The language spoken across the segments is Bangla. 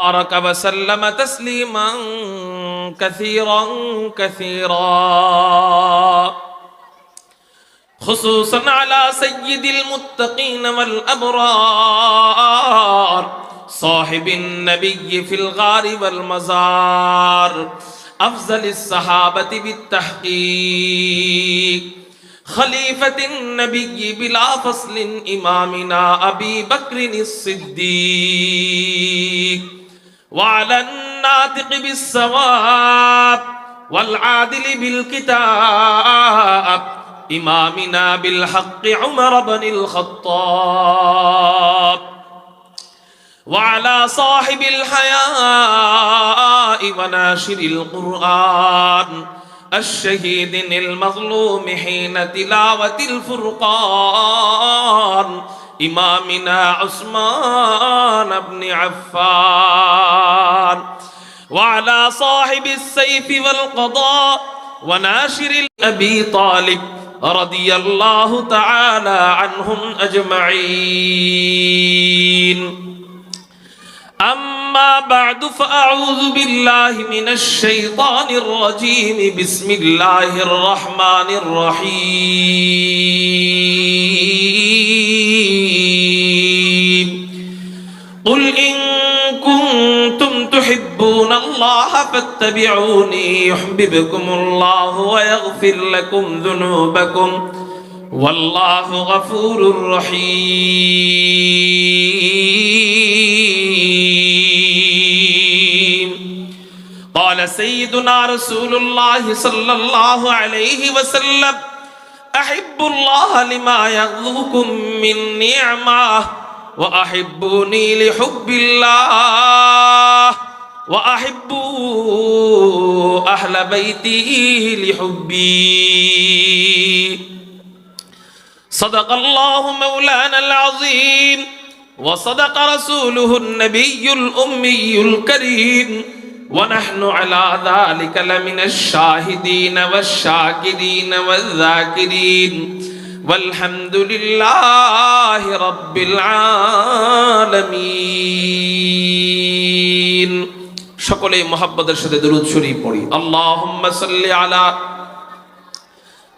بارك وسلم تسليما كثيرا كثيرا. خصوصا على سيد المتقين والأبرار صاحب النبي في الغار والمزار أفضل الصحابة بالتحقيق. خليفة النبي بلا فصل إمامنا أبي بكر الصديق. وعلى الناطق بالصواب والعادل بالكتاب. إمامنا بالحق عمر بن الخطاب. وعلى صاحب الحياء وناشر القرآن. الشهيد المظلوم حين تلاوة الفرقان. إمامنا عثمان بن عفان. وعلى صاحب السيف والقضاء وناشر أبي طالب رضي الله تعالى عنهم أجمعين. أما بعد فأعوذ بالله من الشيطان الرجيم. بسم الله الرحمن الرحيم. قل إن كنتم تحبون الله فاتبعوني يحببكم الله ويغفر لكم ذنوبكم. والله غفور رحيم. قال سيدنا رسول الله صلى الله عليه وسلم أحب الله لما يغضوكم من نعمة وأحبوني لحب الله وأحبوا أهل بيتي لحبي. صدق الله مولانا العظيم وصدق رسوله النبي الأمي الكريم ونحن على ذلك لمن الشاهدين والشاكرين والذاكرين والحمد لله رب العالمين সকলে মোহাব্বতের সাথে দরুদ শরীফ পড়ি আল্লাহুম্মা সাল্লি আলা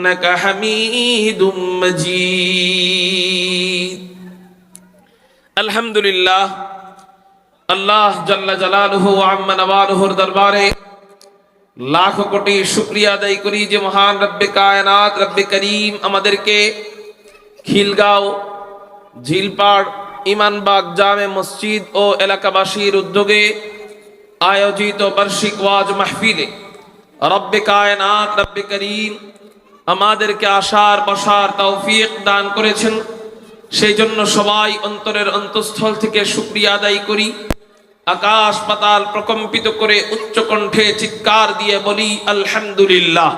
إنك حميد مجيد الحمد لله আল্লাহ জাল্লা জালালুহু আম্মা নওয়ালুহুর দরবারে লাখ কোটি শুকরিয়া আদায় করি যে মহান রব্বে কায়নাত রব্বে করিম আমাদেরকে খিলগাঁও ঝিলপাড় ইমানবাগ জামে মসজিদ ও এলাকাবাসীর উদ্যোগে আয়োজিত বার্ষিক ওয়াজ মাহফিলে রব্বে কায়নাত রব্বে করিম আমাদেরকে আশার বসার তৌফিক দান করেছেন। সেই জন্য সবাই অন্তরের অন্তঃস্থল থেকে শুক্রিয়া আদায় করি। আকাশ পাতাল প্রকম্পিত করে উচ্চ কণ্ঠে চিৎকার দিয়ে বলি, আলহামদুলিল্লাহ।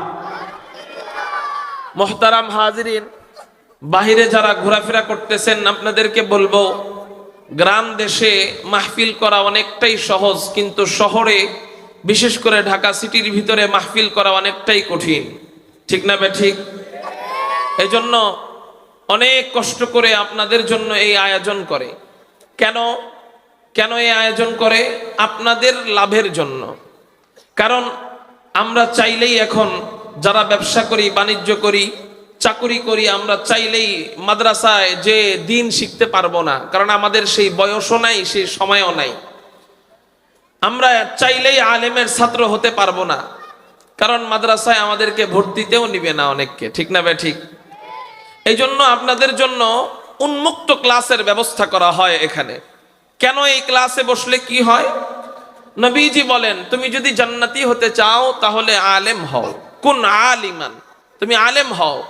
মোহতারাম হাজিরিন, বাহিরে যারা ঘোরাফেরা করতেছেন, আপনাদেরকে বলব, গ্রাম দেশে মাহফিল করা অনেকটাই সহজ, কিন্তু শহরে, বিশেষ করে ঢাকা সিটির ভিতরে মাহফিল করা অনেকটাই কঠিন। ঠিক না ঠিক? এই জন্য অনেক কষ্ট করে আপনাদের জন্য এই আয়োজন করে। কেন? কেন এই আয়োজন করে? আপনাদের লাভের জন্য। কারণ আমরা চাইলেই এখন যারা ব্যবসা করি, বাণিজ্য করি, চাকুরি করি, আমরা চাইলেই মাদ্রাসায় যে দিন শিখতে পারব না। কারণ আমাদের সেই বয়সও নাই, সেই সময়ও নাই। আমরা চাইলেই আলেমের ছাত্র হতে পারব না। কারণ মাদ্রাসায় আমাদেরকে ভর্তিতেও নিবে না অনেককে, ঠিক না বে ঠিক। এই জন্য আপনাদের জন্য উন্মুক্ত ক্লাসের ব্যবস্থা করা হয় এখানে। কেন এই ক্লাসে বসলে কি হয়? নবীজি বলেন, তুমি যদি জান্নাতি হতে চাও, তাহলে আলেম হও। কোন আলিমান। তুমি আলেম হও।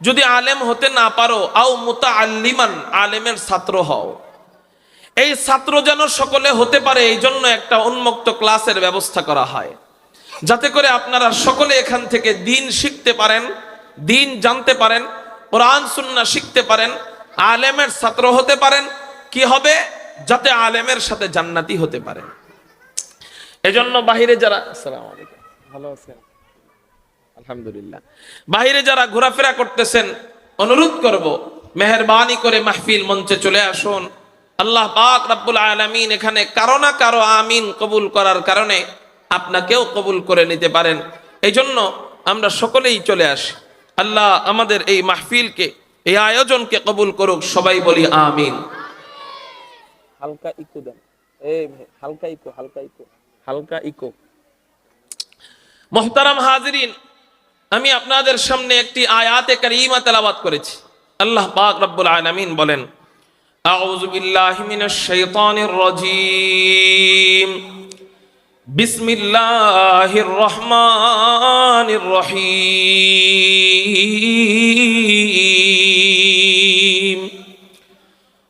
যদি আলেম হতে না পারো, আও মুতা আল্লিমান আলেমের ছাত্র হও। এই ছাত্র যেন সকলে হতে পারে এই জন্য একটা উন্মুক্ত ক্লাসের ব্যবস্থা করা হয়। যাতে করে আপনারা সকলে এখান থেকে দিন শিখতে পারেন, দিন জানতে পারেন, কোরআন সুন্না শিখতে পারেন, আলেমের ছাত্র হতে পারেন। কি হবে? যাতে আলেমের সাথে জান্নাতি হতে পারেন। এজন্য বাহিরে যারা, আসসালামু আলাইকুম। ভালো আছেন? আলহামদুলিল্লাহ। বাহিরে যারা ঘোরাফেরা করতেছেন, অনুরোধ করব, মেহরবানি করে মাহফিল মঞ্চে চলে আসুন। আল্লাহ পাক রাব্বুল আলামিন এখানে কারও না কারও আমিন কবুল করার কারণে আপনাকেও কবুল করে নিতে পারেন। এই জন্য আমরা সকলেই চলে আসি। আল্লাহ আমাদের এই মাহফিলকে এই আয়োজনকে কবুল করুক সবাই বলি আমিন। হালকা ইকো দেন। এই হালকা ইকো হালকা ইকো হালকা ইকো। মোহতারাম হাজিরিন আমি আপনাদের সামনে একটি আয়াতে কারিমা তেলাওয়াত করেছি। আল্লাহ পাক রব্বুল আলামিন বলেন আউযু বিল্লাহি মিনাশ শাইতানির রাজীম। বিসমিল্লাহির রহমানির রহিম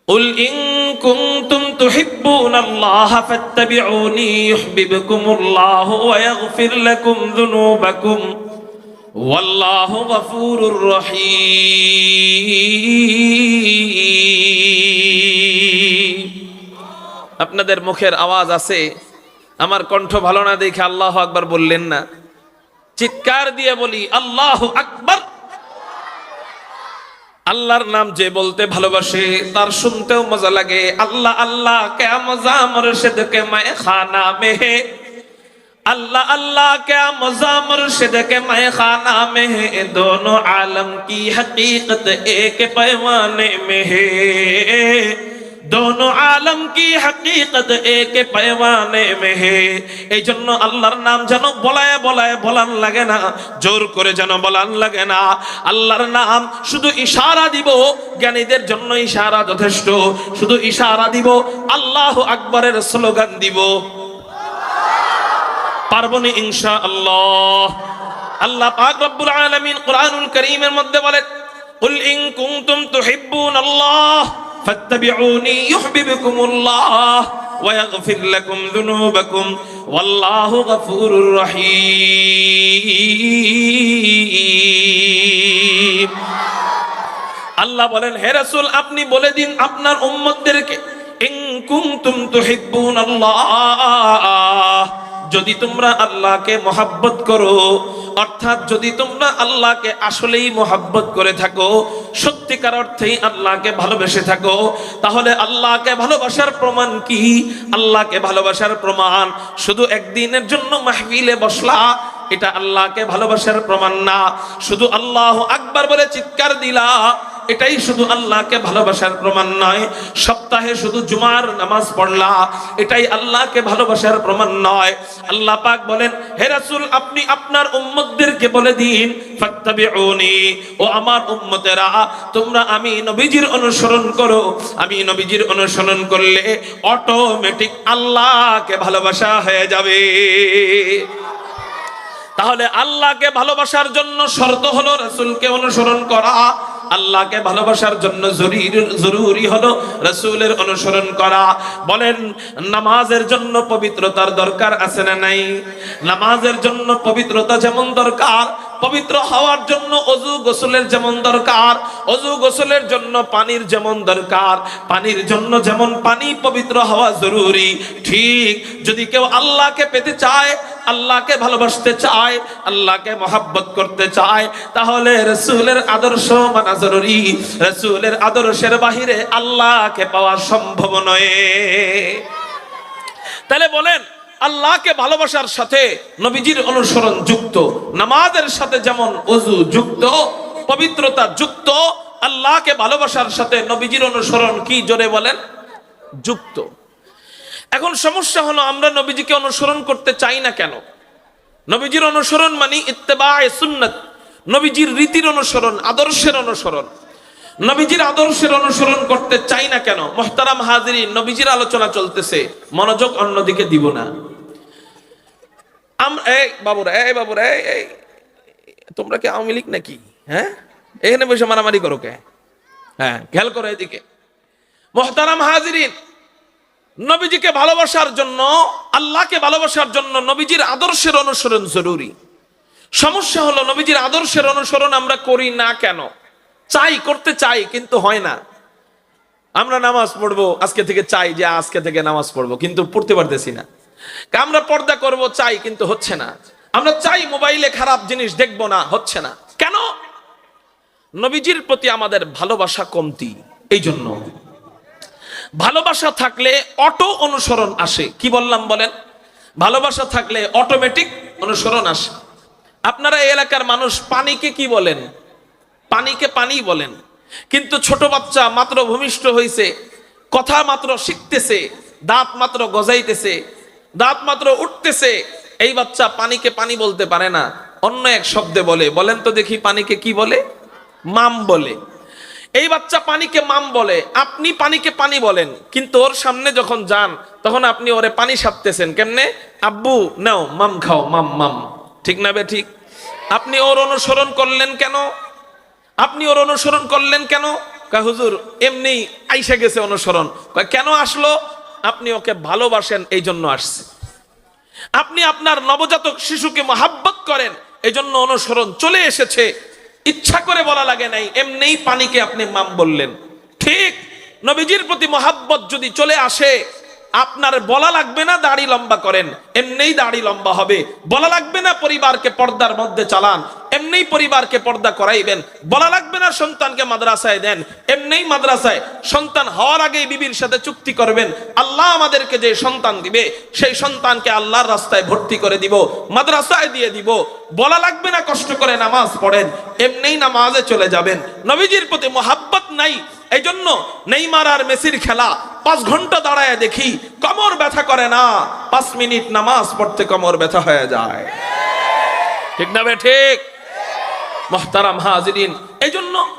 قل إن كنتم تحبون الله فاتبعوني يحببكم الله ويغفر لكم ذنوبكم والله غفور رحيم আপনাদের মুখের আওয়াজ আছে আমার কণ্ঠ ভালো না দেখে আল্লাহ আকবার বললেন না চিৎকার দিয়ে বলি আল্লাহ আকবার আল্লাহর নাম যে বলতে ভালোবাসে তার শুনতেও মজা লাগে আল্লাহ আল্লাহ কে মজা মুর্শিদ কে মায়ে খানা মেহে अल्लाह अल्लाह क्या मजा मुर्शिद के मैं खाना में है दोनों आलम की हकीकत एक पैमाने में है দোনো আলম কি হাকিকত এক পেওয়ানে মে হে এই জন্য আল্লাহর নাম যেন বলায় বলায় বলান লাগে না, জোর করে যেন বলান লাগে না। আল্লাহর নাম শুধু ইশারা দিব, জ্ঞানীদের জন্য ইশারা যথেষ্ট। শুধু ইশারা দিব, আল্লাহ আকবরের স্লোগান দিব। পারবনি ইনশা আল্লাহ আল্লাহ পাক রব্বুল আলামিন কুরআনুল করিমের মধ্যে বলে قل إن كنتم تحبون الله ফাত্তাবিউনি ইউহিব্বুকুমুল্লাহ ওয়া ইয়াগফির লাকুম যুনুবাকুম ওয়াল্লাহু গফুরুর রহিম। আল্লাহ বলেন, হে রাসূল, আপনি বলে দিন আপনার উম্মতদেরকে, ইন কুনতুম তুহিব্বুনাল্লাহ। যদি তোমরা আল্লাহকে মহাব্বত করো, অর্থাৎ যদি তোমরা আল্লাহকে আসলেই মহাব্বত করে থাকো, সত্যিকার অর্থেই আল্লাহকে ভালোবেসে থাকো, তাহলে আল্লাহকে ভালোবাসার প্রমাণ কি? আল্লাহকে ভালোবাসার প্রমাণ শুধু একদিনের জন্য মাহবিলে বসলা, এটা আল্লাহকে ভালোবাসার প্রমাণ না। শুধু আল্লাহ আকবার বলে চিৎকার দিলা এটাই শুধু আল্লাহকে ভালোবাসার প্রমাণ নয়। সপ্তাহে শুধু জুমার নামাজ পড়লা, এটাই আল্লাহকে ভালোবাসার প্রমাণ নয়। আল্লাহ পাক বলেন, হে রাসূল, আপনি আপনার উম্মতদেরকে বলে দিন, ফাত্তাবিউনি। ও আমার উম্মতেরা, তোমরা আমি নবীজির অনুসরণ করো। আমি নবীজির অনুসরণ করলে অটোমেটিক আল্লাহকে ভালোবাসা হয়ে যাবে। তাহলে আল্লাহকে ভালোবাসার জন্য শর্ত হলো রাসূলকে অনুসরণ করা। আল্লাহকে ভালোবাসার জন্য জরুরি হলো রসুলের অনুসরণ করা। বলেন, নামাজের জন্য পবিত্রতার দরকার আছে না নাই? নামাজের জন্য পবিত্রতা যেমন দরকার পবিত্র হওয়ার জন্য অজু গোসলের যেমন দরকার, অজু গোসলের জন্য পানির যেমন দরকার, পানির জন্য যেমন পানি পবিত্র হওয়া জরুরি। ঠিক যদি কেউ আল্লাহকে পেতে চায়, আল্লাহকে ভালোবাসতে চায়, আল্লাহকে মহাব্বত করতে চায়, তাহলে রসুলের আদর্শ মানা জরুরি। রসুলের আদর্শের বাহিরে আল্লাহকে পাওয়া সম্ভব নয়। তাহলে বলেন আল্লাহকে ভালোবাসার সাথে নবীজির অনুসরণ যুক্ত, নামাজের সাথে যেমন অজু যুক্ত, পবিত্রতা যুক্ত, আল্লাহকে ভালোবাসার সাথে নবীজির অনুসরণ কি জোরে বলেন? যুক্ত। এখন সমস্যা হলো আমরা নবীজিকে অনুসরণ করতে চাই না কেন? নবীজির অনুসরণ মানে ইত্তেবা সুন্নত, নবীজির রীতির অনুসরণ, আদর্শের অনুসরণ। নবীজির আদর্শের অনুসরণ করতে চাই না কেন? মোহতারাম হাজিরি নবীজির আলোচনা চলতেছে, মনোযোগ অন্যদিকে দিব না। এই বাবুরা, এই এই, তোমরা কি আওয়ামী লীগ নাকি? হ্যাঁ? এখানে বসে মারামারি করো কে? হ্যাঁ খেয়াল করো এদিকে। মোহতারাম হাজিরিন, নবীজিকে ভালোবাসার জন্য, আল্লাহকে ভালোবাসার জন্য নবীজির আদর্শের অনুসরণ জরুরি। সমস্যা হলো নবীজির আদর্শের অনুসরণ আমরা করি না কেন? চাই, করতে চাই, কিন্তু হয় না। আমরা নামাজ পড়ব, আজকে থেকে চাই যে আজকে থেকে নামাজ পড়ব, কিন্তু পড়তে পারতেছি না। আমরা পর্দা করব, চাই কিন্তু হচ্ছে না। আমরা চাই মোবাইলে খারাপ জিনিস দেখব না, হচ্ছে না। কেন? নবীজির প্রতি আমাদের ভালোবাসা কমতি এই জন্য ভালোবাসা থাকলে অটো অনুসরণ আসে। কি বললাম বলেন? ভালোবাসা থাকলে অটোমেটিক অনুসরণ আসে। আপনারা এই এলাকার মানুষ, পানিকে কি বলেন? পানিকে পানি বলেন। কিন্তু ছোট বাচ্চা মাত্র ভূমিষ্ঠ হয়েছে কথা মাত্র শিখতেছে, দাঁত মাত্র গজাইতেছে দাঁত মাত্র উঠতেছে, এই বাচ্চা পানিকে পানি বলতে পারে না। অন্য এক শব্দে বলে, বলেন তো দেখি পানিকে কি বলে? মাম বলে। এই বাচ্চা পানিকে মাম বলে, আপনি পানিকে পানি বলেন, কিন্তু ওর সামনে যখন যান, তখন আপনি ওরে পানি সাপতেছেন কেমনে? আব্বু, নাও, মাম খাও, মাম মাম। ঠিক না বে, ঠিক? আপনি ওর অনুসরণ করলেন কেন? আপনি ওর অনুসরণ করলেন কেন? হুজুর, এমনি আইসা গেছে অনুসরণ। কেন আসলো? আপনি ওকে ভালোবাসেন এই জন্য আসছে। আপনি আপনার নবজাতক শিশুকে মহাব্বত করেন এই জন্য অনুসরণ চলে এসেছে। ইচ্ছা করে বলা লাগে নাই, এমনিই পানিকে আপনি মাম বললেন। ঠিক, নবীজির প্রতি মহাব্বত যদি চলে আসে আপনার বলা লাগবে না দাড়ি লম্বা করেন, এমনিই দাড়ি লম্বা হবে। বলা লাগবে না পরিবারকে পর্দার মধ্যে চালান, এমনিই পরিবারকে পর্দা করাইবেন। বলা লাগবে না সন্তানকে মাদ্রাসায় দেন, এমনিই মাদ্রাসায় সন্তান হওয়ার আগেই বিবির সাথে চুক্তি করবেন। আল্লাহ আমাদেরকে যে সন্তান দিবে, সেই সন্তানকে আল্লাহর রাস্তায় ভর্তি করে দিব, মাদ্রাসায় দিয়ে দিব। বলা লাগবে না কষ্ট করে নামাজ পড়েন, এমনিই নামাজে চলে যাবেন। নবীজির প্রতি মোহাব্বত নাই এই জন্য নেইমার আর মেসির খেলা পাঁচ ঘণ্টা দাঁড়ায় দেখি কমর ব্যথা করে না। পাঁচ মিনিট নামাজ পড়তে কমর ব্যথা হয়ে যায়। ঠিক না ঠিক? মহতারাম হাজিরিন এই জন্য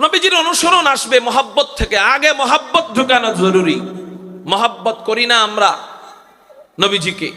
নবীজির অনুসরণ আসবে মহাব্বত থেকে। আগে মহাব্বত ঢুকানো জরুরি। মহাব্বত করি না আমরা নবীজিকে।